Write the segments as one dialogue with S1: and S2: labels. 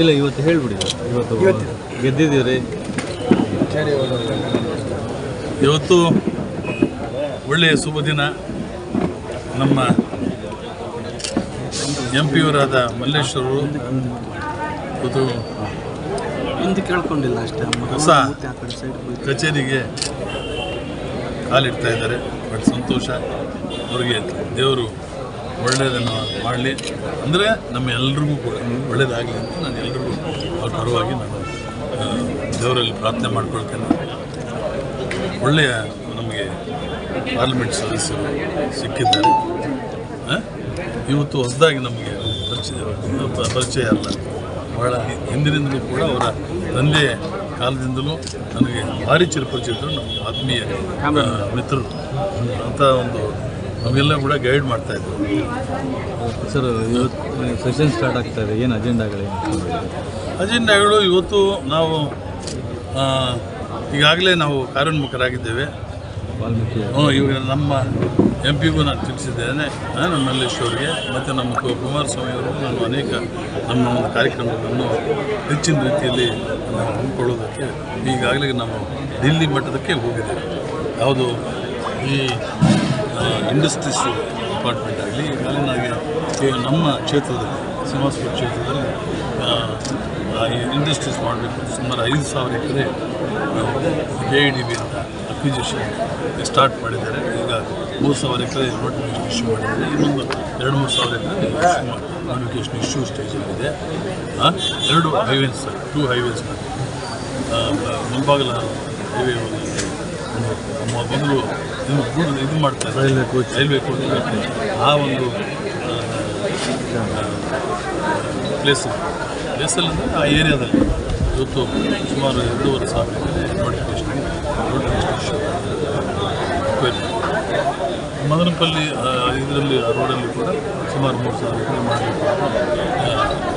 S1: ಇಲ್ಲ ಇವತ್ತು ಹೇಳ್ಬಿಡಿ ಇವತ್ತು ಗೆದ್ದಿದ್ದೀರಿ.
S2: ಇವತ್ತು ಒಳ್ಳೆಯ ಶುಭ ದಿನ. ನಮ್ಮ ಎಂ ಪಿಯವರಾದ ಮಲ್ಲೇಶ್ವರರು ಇವತ್ತು
S3: ಹಿಂದೆ ಕೇಳ್ಕೊಂಡಿಲ್ಲ ಅಷ್ಟೇ.
S2: ಹೊಸ ಕಚೇರಿಗೆ ಕಾಲಿಡ್ತಾ ಇದ್ದಾರೆ. ಬಟ್ ಸಂತೋಷ. ಅವರಿಗೆ ದೇವರು ಒಳ್ಳೆಯದನ್ನು ಮಾಡಲಿ. ಅಂದರೆ ನಮ್ಮ ಎಲ್ರಿಗೂ ಕೂಡ ಒಳ್ಳೆಯದಾಗಲಿ ಅಂತ ನಾನು ಎಲ್ರಿಗೂ ಅವ್ರ ಪರವಾಗಿ ನಾನು ದೇವರಲ್ಲಿ ಪ್ರಾರ್ಥನೆ ಮಾಡ್ಕೊಳ್ತೇನೆ. ಒಳ್ಳೆಯ ನಮಗೆ ಪಾರ್ಲಿಮೆಂಟ್ ಸದಸ್ಯರು ಸಿಕ್ಕಿದ್ದಾರೆ. ಇವತ್ತು ಹೊಸದಾಗಿ ನಮಗೆ ಪರಿಚಯ ಪರಿಚಯ ಅಲ್ಲ. ಬಹಳ ಹಿಂದಿನಿಂದಲೂ ಕೂಡ ಅವರ ತಂದೆ ಕಾಲದಿಂದಲೂ ನನಗೆ ಭಾರಿ ಚಿರಪರಿಚಿತರು ನಮ್ಮ ಆತ್ಮೀಯ ಮಿತ್ರರು. ಅಂತ ಒಂದು ನಮಗೆಲ್ಲ ಕೂಡ ಗೈಡ್ ಮಾಡ್ತಾ ಇದ್ರು.
S1: ಸರ್ ಇವತ್ತು ಸೆಷನ್ ಸ್ಟಾರ್ಟ್ ಆಗ್ತಾ ಇದೆ. ಏನು ಅಜೆಂಡಾಗಳೇನು
S2: ಅಜೆಂಡಾಗಳು ಇವತ್ತು ನಾವು ಈಗಾಗಲೇ ನಾವು ಕಾರ್ಯೋನ್ಮುಖರಾಗಿದ್ದೇವೆ.
S1: ವಾಲ್ಮೀಕಿ
S2: ಇವಾಗ ನಮ್ಮ ಎಂ ಪಿಗೂ ನಾನು ತಿಳಿಸಿದ್ದೇನೆ. ನಮ್ಮ ಮಲ್ಲೇಶ್ವರಿಗೆ ಮತ್ತು ನಮ್ಮ ಕುಮಾರಸ್ವಾಮಿ ಅವರು ನಾನು ಅನೇಕ ನಮ್ಮ ಒಂದು ಕಾರ್ಯಕ್ರಮಗಳನ್ನು ಹೆಚ್ಚಿನ ರೀತಿಯಲ್ಲಿ ನಾವು ಹಮ್ಮಿಕೊಳ್ಳೋದಕ್ಕೆ ಈಗಾಗಲೇ ನಾವು ದಿಲ್ಲಿ ಮಟ್ಟದಕ್ಕೆ ಹೋಗಿದ್ದೇವೆ. ಯಾವುದು ಈ ಇಂಡಸ್ಟ್ರೀಸ್ ಡಿಪಾರ್ಟ್ಮೆಂಟ್ ಆಗಲಿ, ಈಗಾಗಲೇ ನನಗೆ ನಮ್ಮ ಕ್ಷೇತ್ರದಲ್ಲಿ ಶ್ರೀನಿವಾಸಪುರ ಕ್ಷೇತ್ರದಲ್ಲಿ ಇಂಡಸ್ಟ್ರೀಸ್ ಮಾಡಬೇಕು. ಸುಮಾರು ಐದು ಸಾವಿರ ಎಕರೆ ಜೆ ಡಿ ಬಿ ಅಂತ ಅಕ್ವಿಜಿಷನ್ ಸ್ಟಾರ್ಟ್ ಮಾಡಿದ್ದಾರೆ. ಈಗ ಮೂರು ಸಾವಿರ ಎಕರೆ ನೋಟಿಫಿಕೇಶನ್ ಇಶ್ಯೂ ಮಾಡಿದ್ದಾರೆ. ಇನ್ನೊಂದು ಎರಡು ಮೂರು ಸಾವಿರ ಎಕರೆ ನೋಟಿಫಿಕೇಶನ್ ಇಶ್ಯೂ ಸ್ಟೇಜಲ್ಲಿದೆ ಎರಡು ಹೈವೇಸ್ ಟೂ ಹೈವೇಸ್ ಮುಂಭಾಗಲ ಹೈವೇ ಮೊದಲು ಇದು. ಇದು ಮಾಡ್ತಾರೆ.
S1: Railway coach.
S2: ರೈಲ್ವೆ ಕೋಚ್ ಆ ಒಂದು ಪ್ಲೇಸ್ ಪ್ಲೇಸಲ್ಲಿ ಅಂದರೆ ಆ ಏರಿಯಾದಲ್ಲಿ ಇವತ್ತು ಸುಮಾರು ಎರಡೂವರೆ ಸಾವಿರ ಎಕರೆ ನೋಟಿಫಿಕೇಶನ್ ನೋಟಿಫಿಕೇಶನ್ ಇಶ್ಯೂ ಮದನಪಲ್ಲಿ ಇದರಲ್ಲಿ ಆ ರೋಡಲ್ಲಿ ಕೂಡ ಸುಮಾರು ಮೂರು ಸಾವಿರ ರೂಪಾಯಿ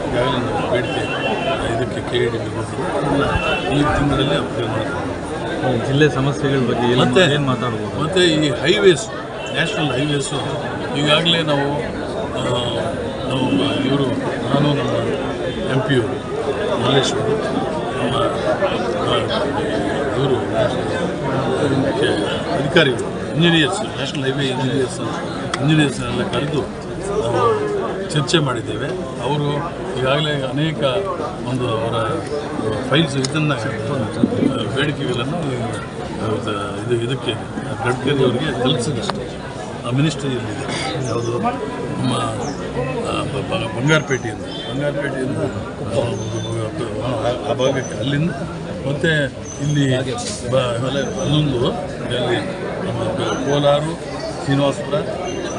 S2: ಈಗಾಗಲೇ ನಾವು ಬೇಡಿಕೆ ಇದಕ್ಕೆ ಕೆ ಡಿ ಅದನ್ನು ಈ ತಿಂಗಳಲ್ಲಿ ಅಪ್ಲೈ ಮಾಡ್ತಾರೆ
S1: ಜಿಲ್ಲೆ ಸಮಸ್ಯೆಗಳ ಬಗ್ಗೆ
S2: ಮತ್ತೆ
S1: ಏನು ಮಾತಾಡ್ಬೋದು?
S2: ಮತ್ತು ಈ ಹೈವೇಸ್ ನ್ಯಾಷನಲ್ ಹೈವೇಸು ಈಗಾಗಲೇ ನಾವು ನಾವು ಇವರು ನಾನು ನಮ್ಮ ಎಂ ಪಿಯವರು ಮಲ್ಲೇಶ್ವರು ನಮ್ಮ ಇವರು ಅಧಿಕಾರಿಗಳು. ಇಂಜಿನಿಯರ್ಸ್ ನ್ಯಾಷನಲ್ ಹೈವೇ ಇಂಜಿನಿಯರ್ಸ್ ಇಂಜಿನಿಯರ್ಸ್ನೆಲ್ಲ ಕರೆದು ನಾವು ಚರ್ಚೆ ಮಾಡಿದ್ದೇವೆ. ಅವರು ಈಗಾಗಲೇ ಅನೇಕ ಒಂದು ಅವರ ಫೈಲ್ಸ್ ಇದನ್ನು ಬೇಡಿಕೆಗಳನ್ನು ಇದು ಇದು ಇದಕ್ಕೆ ಗಡ್ಕರಿ ಅವರಿಗೆ ತಲುಪಿಸಿದಷ್ಟೇ. ಆ ಮಿನಿಸ್ಟ್ರಿಯಲ್ಲಿದೆ ಯಾವುದು ನಮ್ಮ ಬಂಗಾರಪೇಟೆಯಿಂದ ಬಂಗಾರಪೇಟೆಯಿಂದ ಆ, ಭಾಗಕ್ಕೆ ಅಲ್ಲಿಂದ ಮತ್ತು ಇಲ್ಲಿ ಬ ಅಲ್ಲೊಂದು ಅಲ್ಲಿ ಕೋಲಾರು ಶ್ರೀನಿವಾಸಪುರ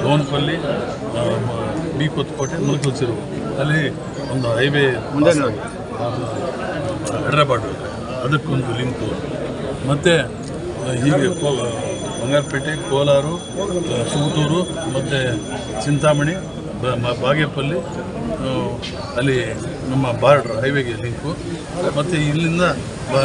S2: ಗೋವನಪಲ್ಲಿ ಬಿ ಕೊತ್ತಕೋಟೆ ಮುಲ್ಕಲ್ಸಿರು. ಅಲ್ಲಿ ಒಂದು ಹೈವೇ ಮುಂದೆ ಹೈದ್ರಾಬಾದ್. ಅದಕ್ಕೊಂದು ಲಿಂಕು. ಮತ್ತು ಹೀಗೆ ಕೋ ಬಂಗಾರಪೇಟೆ ಕೋಲಾರು ಆ, ಸುಗತೂರು ಮತ್ತು ಚಿಂತಾಮಣಿ ಬಾಗೇಪಲ್ಲಿ ಅಲ್ಲಿ ನಮ್ಮ ಬಾರ್ಡ್ರ್ ಹೈವೇಗೆ ಲಿಂಕು. ಮತ್ತು ಇಲ್ಲಿಂದ ಬ